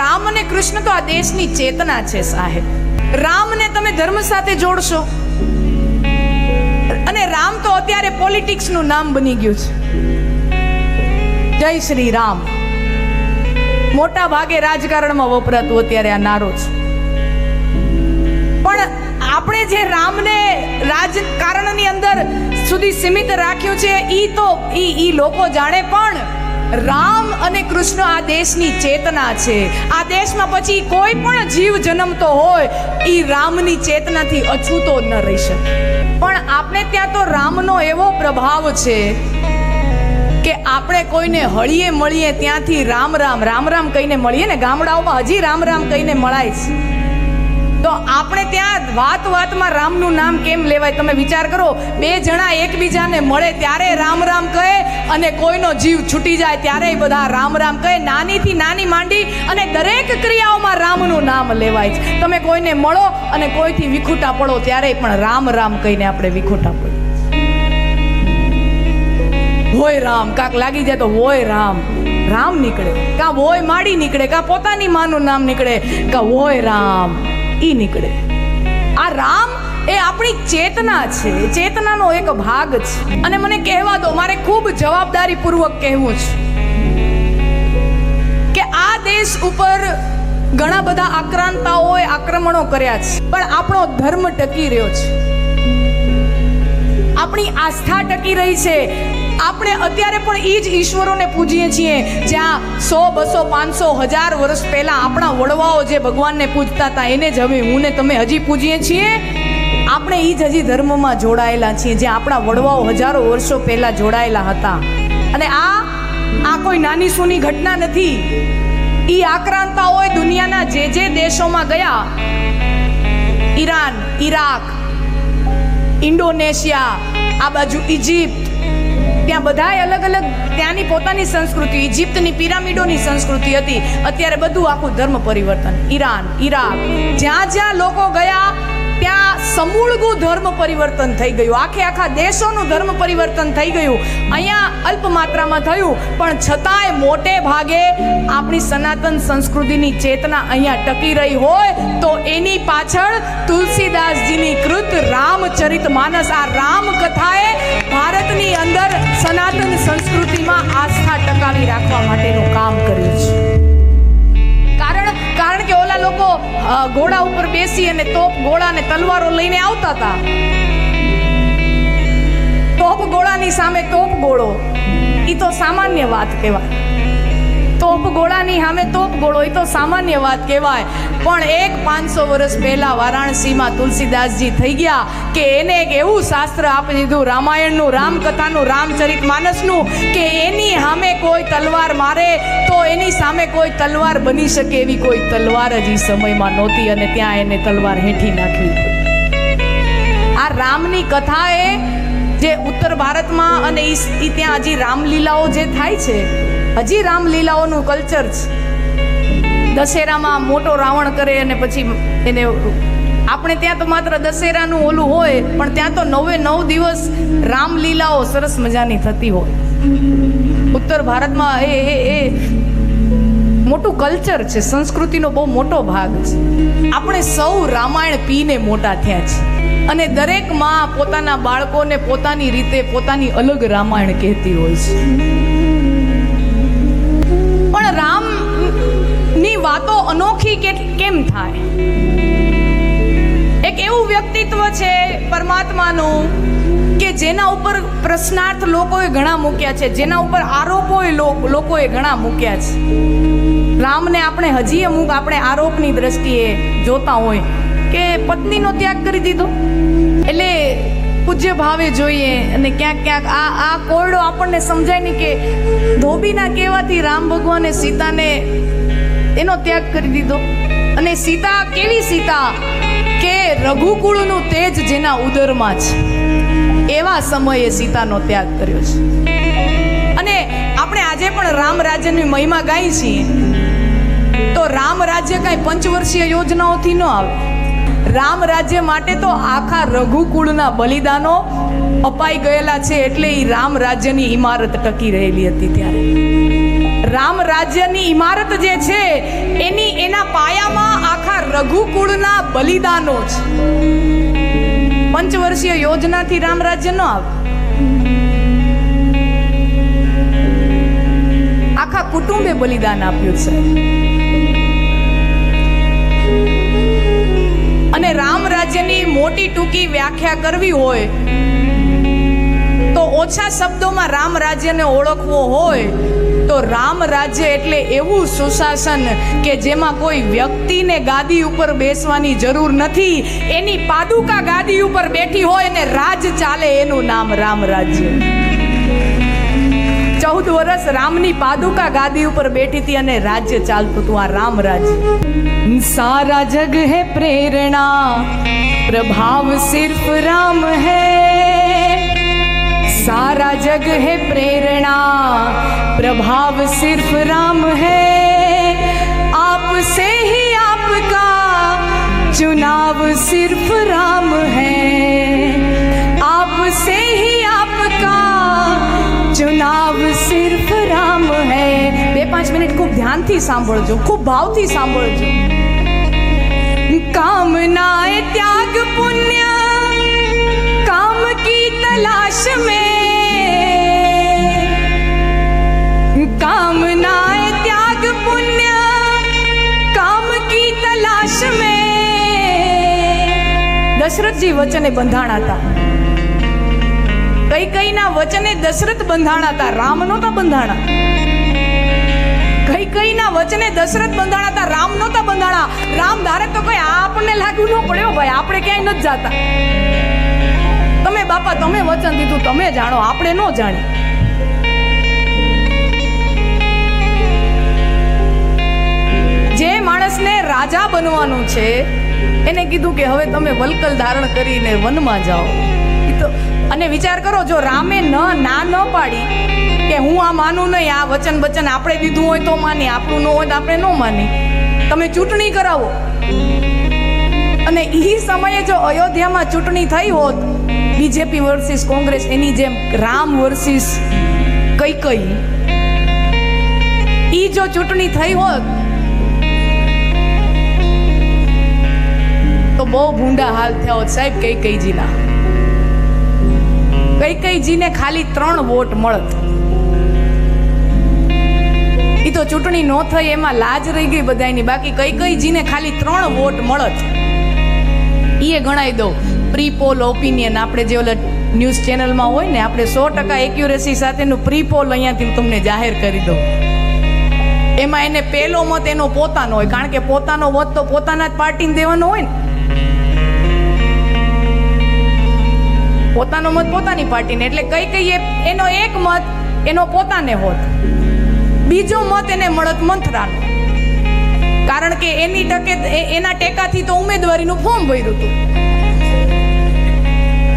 રામ અને કૃષ્ણ તો આ દેશની ચેતના છે, સાહેબ. રામને તમે ધર્મ સાથે જોડશો? અને રામ તો અત્યારે પોલિટિક્સનું નામ બની ગયું છે. જય શ્રી રામ. મોટા ભાગે રાજકારણમાં વપરાતું અત્યારે આ નારો છે. પણ આપણે જે રામને રાજકારણની અંદર સુધી સીમિત રાખ્યું છે, ઈ તો ઈ લોકો જાણે પણ રામ અને કૃષ્ણ આ દેશની ચેતના છે. આ દેશમાં પછી કોઈ પણ જીવ જન્મતો હોય એ રામની ચેતનાથી અછૂતો ન રહી શકે. પણ આપણે ત્યાં તો રામનો એવો પ્રભાવ છે કે આપણે કોઈને હળીએ મળીએ ત્યાંથી રામ રામ રામ રામ કહીને મળીએ ને ગામડાઓમાં હજી રામ રામ કહીને મળાય છે. તો આપણે ત્યાં વાત વાતમાં રામનું નામ કેમ લેવાય તમે વિચાર કરો. બે જણા એકબીજાને મળે ત્યારે રામ રામ કહે અને કોઈનો જીવ છૂટી જાય ત્યારે બધા રામ રામ કહે. નાનીથી નાની માંડી અને દરેક ક્રિયાઓમાં રામનું નામ લેવાય છે. તમે કોઈને મળો અને કોઈથી વિખૂટા પડો ત્યારે પણ રામ રામ કહીને આપણે વિખૂટા પડો હોય રામ, કાક લાગી જાય તો હોય રામ. રામ નીકળે. કા હોય માડી નીકળે, કા પોતાની માનું નામ નીકળે. કા હોય રામ. ઈ નીકળે. આ રામ એ આપણી ચેતના છે. ચેતનાનો એક ભાગ છે. અને મને કહેવા દો, મારે ખૂબ જવાબદારી પૂર્વક કહેવું છે કે આ દેશ ઉપર ઘણા બધા આક્રાંતાઓએ આક્રમણો કર્યા છે. પણ આપણો ધર્મ ટકી રહ્યો છે. આપણી આસ્થા ટકી રહી છે. આપણે અત્યારે પણ એ જ ઈશ્વરોને પૂજીએ છીએ, જ્યાં સો, બસો, પાંચસો, હજાર વર્ષ પહેલા આપણા વડવાઓ જે ભગવાનને પૂજતા હતા, એને જ હવે હું ને તમે હજી પૂજીએ છીએ. આપણે એ જ હજી ધર્મમાં જોડાયેલા છીએ, જે આપણા વડવાઓ હજારો વર્ષો પહેલા જોડાયેલા હતા. અને આ આ કોઈ નાની સૂની ઘટના નથી. એ આક્રાંતાઓએ દુનિયાના જે જે દેશોમાં ગયા. ઈરાન, ઈરાક, ઇન્ડોનેશિયા, આ બાજુ ઇજિપ્ત ત્યાં બધાય અલગ અલગ ત્યાંની પોતાની સંસ્કૃતિ ઇજિપ્તની પિરામિડોની સંસ્કૃતિ હતી. અત્યારે બધું આખું ધર્મ પરિવર્તન. Iran, Iraq. જ્યાં જ્યાં લોકો ગયા ત્યાં સમૂળગું ધર્મ પરિવર્તન થઈ ગયું. આખે આખા દેશોનું ધર્મ પરિવર્તન થઈ ગયું. અહીંયા અલ્પ માત્રામાં થયું, પણ છતાંય મોટે ભાગે આપણી સનાતન સંસ્કૃતિની ચેતના અહીંયા ટકી રહી હોય તો એની પાછળ તુલસીદાસજીની કૃત રામચરિત માનસ. આ રામ કથાએ ભારતની અંદર સનાતન સંસ્કૃતિમાં આસ્થા ટકાવી રાખવા માટેનું કામ કર્યું છે. લોકો ઘોડા ઉપર બેસી અને તોપ ઘોડા અને તલવારો લઈને આવતા હતા તોપ ગોળાની સામે તોપ ગોળો. એ તો સામાન્ય વાત કહેવાય. તોપ ગોળાની સામે તોપ ગોળો એ તો સામાન્ય વાત કહેવાય. પણ એક પાંચસો વર્ષ પહેલાં વારાણસીમાં તુલસીદાસજી થઈ ગયા કે એને એક એવું શાસ્ત્ર આપી દીધું, રામાયણનું, રામકથાનું, રામચરિત માનસનું, કે એની સામે કોઈ તલવાર મારે તો એની સામે કોઈ તલવાર બની શકે એવી કોઈ તલવાર જ એ સમયમાં નહોતી અને ત્યાં એને તલવાર હેઠી નાખી. આ રામની કથા એ જે ઉત્તર ભારતમાં અને ઈ ત્યાં હજી રામલીલાઓ જે થાય છે હજી રામલીલાઓનું કલ્ચર છે. દશેરામાં મોટો રાવણ કરે અને પછી એને આપણે ત્યાં તો માત્ર દશેરાનું ઓલું હોય, પણ ત્યાં તો નવે નવ દિવસ રામલીલાઓ સરસ મજાની થતી હોય. ઉત્તર ભારતમાં એ એ એ મોટું કલ્ચર છે, સંસ્કૃતિનો બહુ મોટો ભાગ છે. આપણે સૌ રામાયણ પીને મોટા થયા છે. અને દરેકમાં પોતાના બાળકોને પોતાની રીતે પોતાની અલગ રામાયણ કહેતી હોય છે. પણ રામની વાતો અનોખી કેમ થાય? એક એવું વ્યક્તિત્વ છે પરમાત્માનું કે જેના ઉપર પ્રશ્નાર્થ લોકોએ ઘણા મૂક્યા છે, જેના ઉપર આરોપોએ લોકોએ ઘણા મૂક્યા છે. રામને આપણે હજી અમુક આપણે આરોપની દ્રષ્ટિએ જોતા હોય કે પત્નીનો ત્યાગ કરી દીધો. એટલે પૂજ્ય ભાવે જોઈએ અને ક્યાંક ક્યાંક આ આ કોરડો આપણને સમજાય નહીં કે ધોબીના કહેવાથી રામ ભગવાને સીતાને એનો ત્યાગ કરી દીધો. અને સીતા કેવી સીતા? કે રઘુકુળનું તેજ જેના ઉદરમાં છે. એવા સમયે સીતાનો ત્યાગ કર્યો છે. અને આપણે આજે પણ રામ રાજ્યની મહિમા ગાઈ છીએ. તો રામ રાજ્ય કાંઈ પંચવર્ષીય યોજનાઓથી ન આવે. રામ રાજ્ય માટે તો આખા રઘુકુળના બલિદાનો અપાઈ ગયેલા છે એટલે એ રામ રાજ્યની ઇમારત ટકી રહેલી હતી ત્યારે. રામ રાજ્યની ઇમારત જે છે, એની એના પાયામાં આખા રઘુકુળના બલિદાનો છે પંચવર્ષીય યોજનાથી રામ રાજ્ય ન આવે. આખા કુટુંબે બલિદાન આપ્યું છે. રામ રાજ્યની મોટી ટૂંકી વ્યાખ્યા કરવી હોય, તો ઓછા શબ્દોમાં રામ રાજ્યને ઓળખવો હોય, તો રામ રાજ્ય એટલે એવું સુશાસન કે જેમાં કોઈ વ્યક્તિને ગાદી ઉપર બેસવાની જરૂર નથી. એની પાદુકા ગાદી ઉપર બેઠી હોય અને રાજ ચાલે એનું નામ રામ રાજ્ય ચૌદ વર્ષ રામની પાદુકા ગાદી ઉપર બેઠી હતી અને રાજ્ય ચાલતું હતું આ રામ રાજ્ય સારા જગ હે પ્રેરણા પ્રભાવ સિર્ફ રામ હૈ सारा जग है प्रेरणा प्रभाव सिर्फ राम है आपसे ही आपका चुनाव सिर्फ राम है ધ્યાનથી સાંભળજો, ખૂબ ભાવથી સાંભળજો. કામના એ ત્યાગ પુણ્ય, કામ કી તલાશ મેં. દશરથજી વચને બંધાણા હતા કઈ કઈ ના વચને દશરથ બંધાણા હતા રામ નો તો બંધાણા. કઈ કઈના વચને દશરથ બંધાણા હતા રામ નહોતા બંધાણા રામ ધારે તો કોઈ આપણને લાગુ ન પડ્યો ભાઈ, આપણે ક્યાંય નથી જાતા. તમે બાપા, તમે વચન દીધું, તમે જાણો, આપણે ન જાણી. જે માણસને રાજા બનવાનું છે, એને કીધું કે હવે તમે વલકલ ધારણ કરીને વનમાં જાઓ. અને વિચાર કરો, જો રામે ન, ના ન પાડી કે હું આ માનું નહીં, આ વચન વચન આપણે દીધું હોય તો માની, આપણું ન હોય તો આપણે ન માની. તમે ચૂંટણી કરાવો. અને એ સમયે જો અયોધ્યામાં ચૂંટણી થઈ હોત, બીજેપી વર્સિસ કોંગ્રેસ એની જેમ રામ વર્સિસ કઈ કઈ ઈ જો ચૂંટણી થઈ હોત, તો બહુ ભૂંડા હાલ થયા હોત સાહેબ કઈ કઈજીના કઈ કઈજીને ખાલી ત્રણ વોટ મળત. ઈ તો ચૂંટણી ન થઈ, એમાં લાજ રહી ગઈ બધાની બાકી કઈ કઈ જીને ખાલી ત્રણ વોટ મળત. એ ગણાઈ દો પ્રી પોલ ઓપિનિયન આપણે જે ઓલા ન્યૂઝ ચેનલમાં હોય ને, આપણે સો ટકા એક્યુરેસી સાથેનું પ્રી પોલ અહીંયાથી તમને જાહેર કરી દઉં. એમાં એને પહેલો મત એનો પોતાનો હોય, કારણ કે પોતાનો મત તો પોતાના જ પાર્ટીને દેવાનો હોય ને. પોતાનો મત પોતાની પાર્ટીને, એટલે કઈ કઈ એનો એક મત એનો પોતાને હોત. બીજો મત એને મળત મંથરાનો. કારણ કે એની ટકે એના ટેકાથી તો ઉમેદવારીનું ફોર્મ ભર્યું હતું.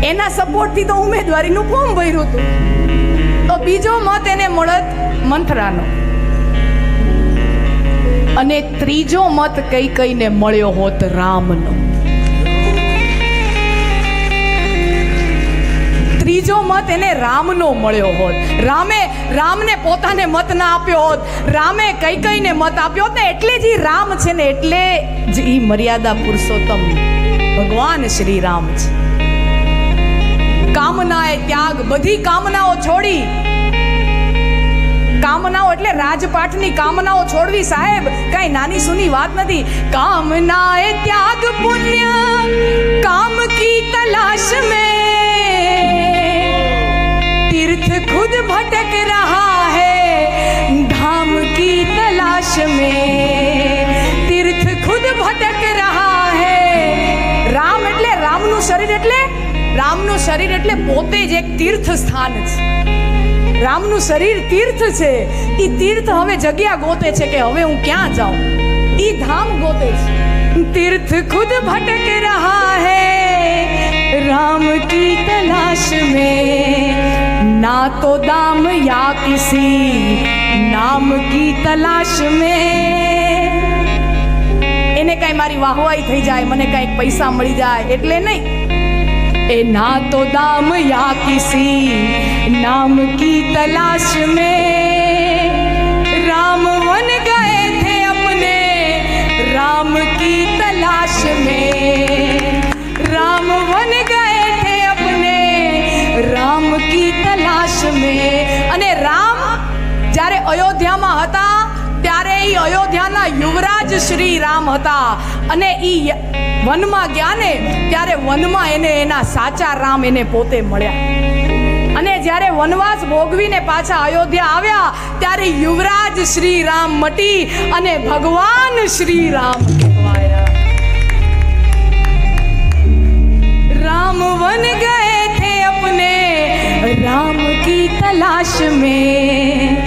એના સપોર્ટથી તો ઉમેદવારીનું ફોર્મ ભર્યું હતું. તો બીજો મત એને મળત મંથરાનો. અને ત્રીજો મત કઈ કઈને મળ્યો હોત રામનો. મત એને રામનો મળ્યો હોત. રામે, રામને પોતાને મત ના આપ્યો હોત. રામે કઈ કઈને મત આપ્યો હોત ને એટલે જ રામ છે ને એટલે જ એ મર્યાદા પુરુષોત્તમ ભગવાન શ્રી રામ છે. કામનાએ ત્યાગ, બધી કામનાઓ છોડી. કામનાઓ એટલે રાજપાઠની કામનાઓ છોડવી સાહેબ. કઈ નાની સુની વાત નથી. કામનાએ ત્યાગ પુણ્ય, કામ કી તલાશ में तीर्थ खुद भटक रहा है धाम की तलाश में तीर्थ खुद भटक रहा है રામ એટલે રામનું શરીર એટલે રામનું શરીર એટલે પોતે જ એક તીર્થ સ્થાન છે રામનું શરીર તીર્થ છે એ તીર્થ હવે જગ્યા ગોતે છે કે હવે હું ક્યાં જાઉં ઈ ધામ ગોતે છે तीर्थ खुद भटक रहा है राम की तलाश में ना तो दाम या किसी नाम की तलाश में। એને કઈ મારી વાહવાઈ થઈ જાય મને કંઈક પૈસા મળી જાય એટલે નહીં એ ના તો દામ યા કિસી નામ કી તલાશ મેં રામ વન ગયે થે અપને રામ કી તલાશ મેં રામ વન ગયે રામ કી તલાશ મેં અને રામ જ્યારે અયોધ્યામાં હતા ત્યારે એ અયોધ્યાના યુવરાજ શ્રી રામ હતા અને એ વનમાં ગયા ને ત્યારે વનમાં એને એના સાચા રામ એને પોતે મળ્યા અને જ્યારે વનવાસ ભોગવીને પાછા અયોધ્યા આવ્યા ત્યારે યુવરાજ શ્રી રામ મટી અને ભગવાન શ્રી રામ કહેવાયા રામ વન ગયા तलाश में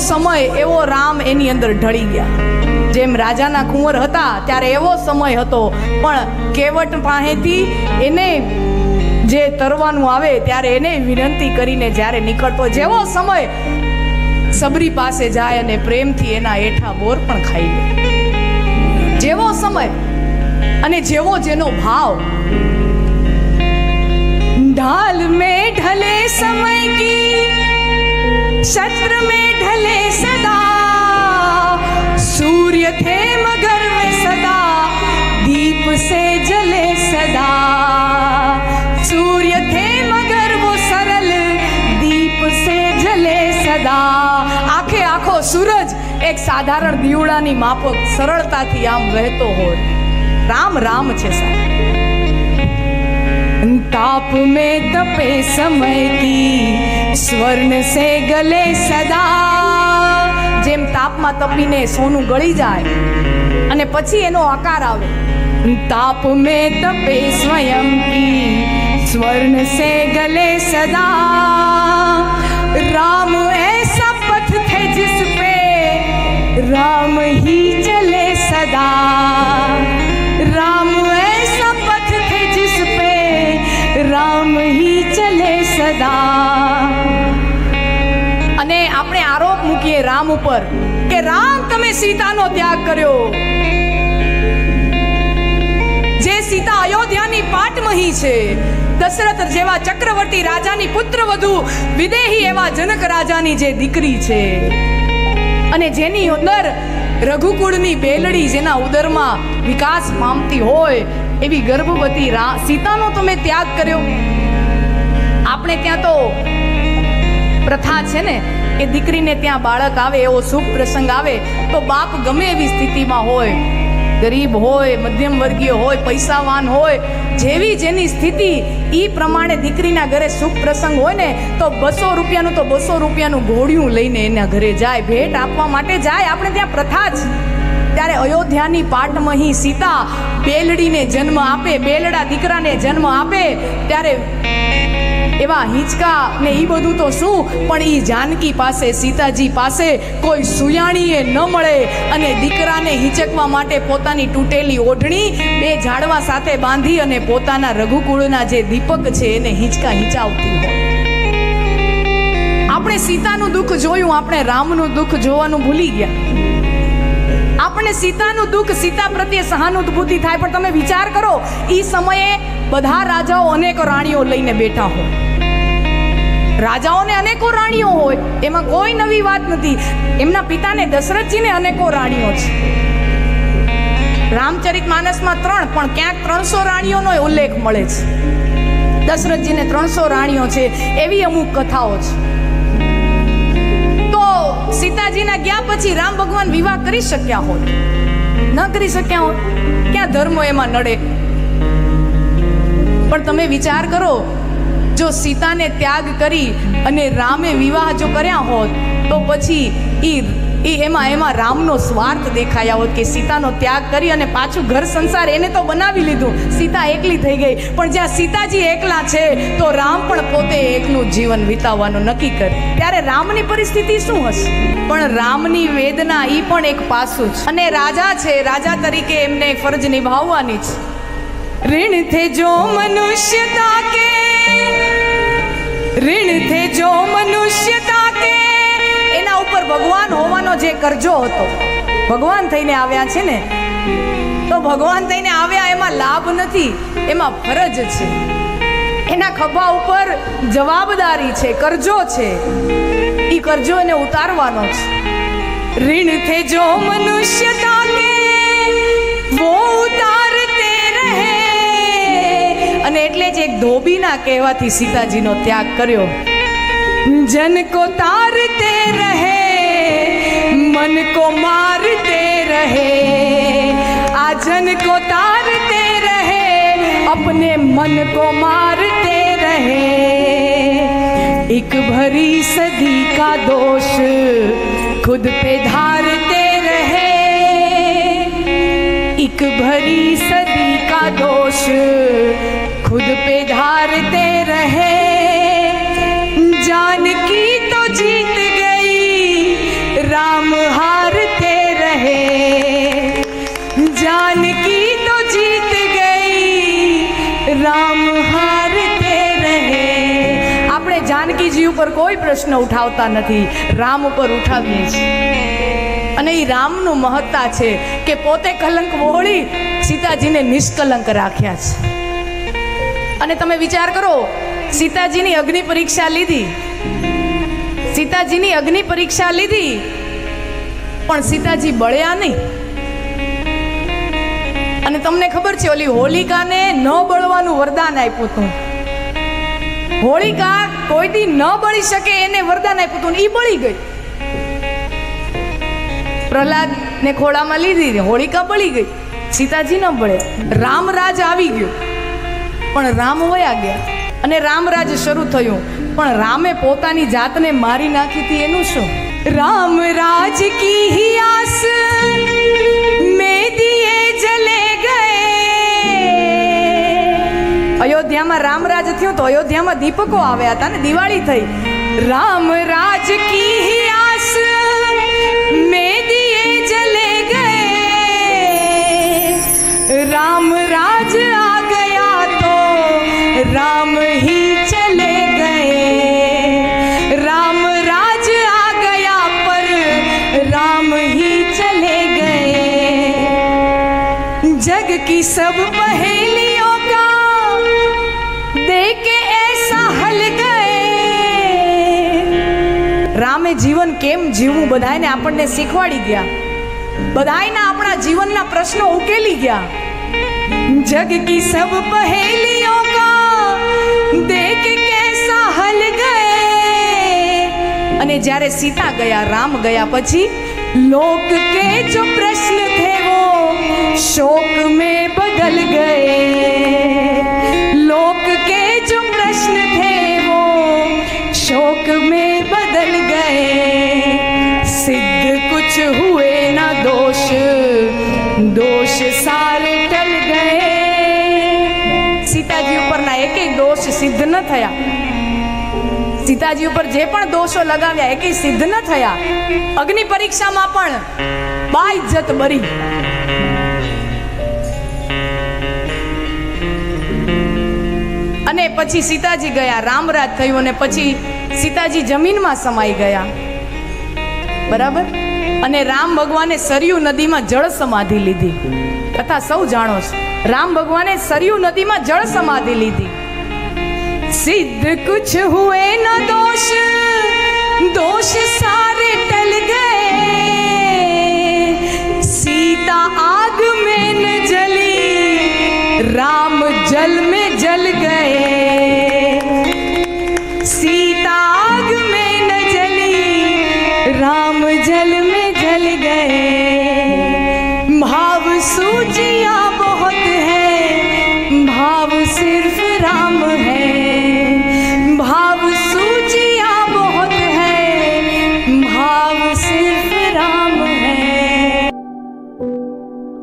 સમય એવો રામ એની અંદર ઢળી ગયા જેમ રાજાના કુંવર હતા ત્યારે એવો સમય હતો પણ કેવટ પાસેથી એને જે તરવાનું આવે ત્યારે એને વિનંતી કરીને જ્યારે નીકળતો જેવો સમય સબરી પાસે જાય અને પ્રેમથી એના એઠા બોર પણ ખાઈ લે જેવો સમય અને જેવો જેનો ભાવ ढाल में ढले समय की शस्त्र में ढले सदा सूर्य थे मगर में सदा दीप से जले सदा सूर्य थे मगर वो सरल दीप से जले सदा આખે આખો સૂરજ એક સાધારણ દીવડાની માફક સરળતાથી આમ વહેતો હોય રામ રામ છે સાહેબ ताप में तपे समय की स्वर्ण से गले सदा જેમ તાપમાં તપીને સોનું ગળી જાય અને પછી એનો આકાર આવે તાપ में तपे स्वयं की स्वर्ण से गले सदा राम ऐसा पथ थे जिस पे राम ही चले सदा ઉપર કે રામ તમે સીતાનો ત્યાગ કર્યો. જે સીતા અયોધ્યાની પાટમહી છે, દશરથ જેવા ચક્રવર્તી રાજાની પુત્રવધુ, વિદેહી એવા જનક રાજાની જે દીકરી છે. અને જેની અંદર રઘુકુળની બેલડી જેના ઉદરમાં વિકાસ પામતી હોય, એવી ગર્ભવતી સીતાનો સીતાનો તમે ત્યાગ કર્યો. આપણે ત્યાં તો પ્રથા છે ને કે દીકરીને ત્યાં બાળક આવે, એવો શુભ પ્રસંગ આવે, તો બાપ ગમે એવી સ્થિતિમાં હોય. ગરીબ હોય, મધ્યમ વર્ગીય હોય, પૈસાવાન હોય, જેવી જેની સ્થિતિ એ પ્રમાણે દીકરીના ઘરે શુભ પ્રસંગ હોય ને, તો બસો રૂપિયાનું તો બસો રૂપિયાનું ઘોડિયું લઈને એના ઘરે જાય, ભેટ આપવા માટે જાય. આપણે ત્યાં પ્રથા જ. ત્યારે અયોધ્યાની પાટમહી સીતા બેલડીને જન્મ આપે, બેલડા દીકરાને જન્મ આપે. ત્યારે એવા હિંચકા ને એ બધું તો શું? પણ એ જાનકી પાસે, સીતાજી પાસે કોઈ સુયાણીએ ન મળે અને દીકરાને હિંચકવા માટે પોતાની તૂટેલી ઓઢણી બે ઝાડવા સાથે બાંધી અને પોતાના રઘુકુળના જે દીપક છે એને હિંચકા હિંચાવતી હોય. આપણે સીતાનું દુઃખ જોયું, આપણે રામનું દુઃખ જોવાનું ભૂલી ગયા. આપણે સીતાનું દુઃખ સીતા પ્રત્યે સહાનુભૂતિ થાય, પણ તમે વિચાર કરો એ સમયે બધા રાજાઓ અનેક રાણીઓ લઈને બેઠા હોય. રાજાઓને અનેકો રાણીઓ હોય, એમાં કોઈ નવી વાત નથી. એમના પિતાને દશરથજીને અનેકો રાણીઓ છે. રામચરિત માનસમાં ત્રણ, પણ ક્યાંક ત્રણસો રાણીઓનો ઉલ્લેખ મળે છે. દશરથજીને ત્રણસો રાણીઓ છે, એવી અમુક કથાઓ છે. તો સીતાજીના ગયા પછી રામ ભગવાન વિવાહ કરી શક્યા હોય? ન કરી શક્યા હોય? ક્યાં ધર્મ એમાં નડે? પણ તમે વિચાર કરો જો સીતાને ત્યાગ કરી અને રામે વિવાહ જો કર્યા હોત, તો પછી ઈ એ એમાં એમાં રામનો સ્વાર્થ દેખાયા હોત કે સીતાનો ત્યાગ કરી અને પાછું ઘર સંસાર એને તો બનાવી લીધું. સીતા એકલી થઈ ગઈ. પણ જ્યાં સીતાજી એકલા છે, તો રામ પણ પોતે એકનું જીવન વિતાવવાનું નક્કી કરે. ત્યારે રામની પરિસ્થિતિ શું હશે? પણ રામની વેદના એ પણ એક પાસું છે. અને રાજા છે, રાજા તરીકે એમને ફરજ નિભાવવાની છે. ऋण थे जो मनुष्यता के ऋण थे जो મનુષ્યતા કે એના ઉપર ભગવાન હોવાનો જે કરજો હતો ભગવાન થઈને આવ્યા છે ને તો ભગવાન થઈને આવ્યા એમાં લાભ નથી એમાં ફરજ છે એના ખભા ઉપર જવાબદારી છે કરજો છે એ કરજો એને ઉતારવાનો જ ऋण थे जो मनुष्यता के वो उतारते રહે અને એટલે જ એક ધોબીના કહેવાથી સીતાજીનો ત્યાગ કર્યો જન કો તારતે રહે મન કો મારતે રહે આ જન કો તારતે રહે अपने मन को मारते रहे एक भरी सदी का दोष खुद पे धारते रहे एक भरी सदी का दोष खुद पे धारते रहे जानकी तो जीत गई राम हारते रहे जानकी तो जीत गई राम हारते રહે આપણે જાનકીજી ઉપર કોઈ પ્રશ્ન ઉઠાવતા નથી રામ ઉપર ઉઠાવીએ છીએ અને એ રામનું મહત્તા છે કે પોતે કલંક વહોળી સીતાજીને નિષ્કલંક રાખ્યા છે. અને તમે વિચાર કરો, સીતાજીની અગ્નિ પરીક્ષા લીધી. સીતાજીની અગ્નિ પરીક્ષા લીધી, પણ સીતાજી બળ્યા નહીં. અને તમને ખબર છે, ઓલી હોલિકાને ન બળવાનું વરદાન આપ્યું હતું. હોલિકા કોઈ દી ન બળી શકે એને વરદાન આપ્યું હતું એ બળી ગઈ. પ્રહલાદ ને ખોળામાં લીધી હોળિકા બળી ગઈ. સીતાજી ન પડે રામરાજ આવી ગયો. પણ રામ વયા ગયા. અને રામરાજ શરૂ થયું. પણ રામે પોતાની જાતને મારી નાખી હતી એનું શું? રામ રાજ કી હી આસ અયોધ્યામાં રામરાજ થયું તો અયોધ્યામાં દીપકો આવ્યા હતા ને દિવાળી થઈ. રામ રાજ કી આસ રામ રાજ આ ગયા તો રામ હી ચલે ગયે રામ રાજ આ ગયા પર રામ હી ચલે ગયે જગ કી સબ પહેલીઓ કા દેકે એસા હલ ગયે રામે જીવન કેમ જીવવું બધાને આપણને શીખવાડી ગયા। બધાયના આપણા જીવનના પ્રશ્નો ઉકેલી ગયા। जग की सब पहेलियों का देख कैसा हल गए અને જ્યારે સીતા ગયા રામ ગયા પછી लोक के जो प्रश्न थे वो शोक में बदल गए लोक के जो प्रश्न थे वो शोक में ન થયા. સીતાજી ઉપર જે પણ દોષો લગાવ્યા એકેય સિદ્ધ ન થયા. અગ્નિ પરીક્ષામાં પણ બાઇજ્જત બરી. અને પછી સીતાજી ગયા રામરાજ થયું અને પછી સીતાજી જમીનમાં સમાઈ ગયા. બરાબર? અને રામ ભગવાને સરયુ નદીમાં જળ સમાધિ લીધી. કથા સૌ જાણો છો, રામ ભગવાને સરયુ નદીમાં જળ સમાધિ લીધી. કુછ હુએ ન દોષ. दोष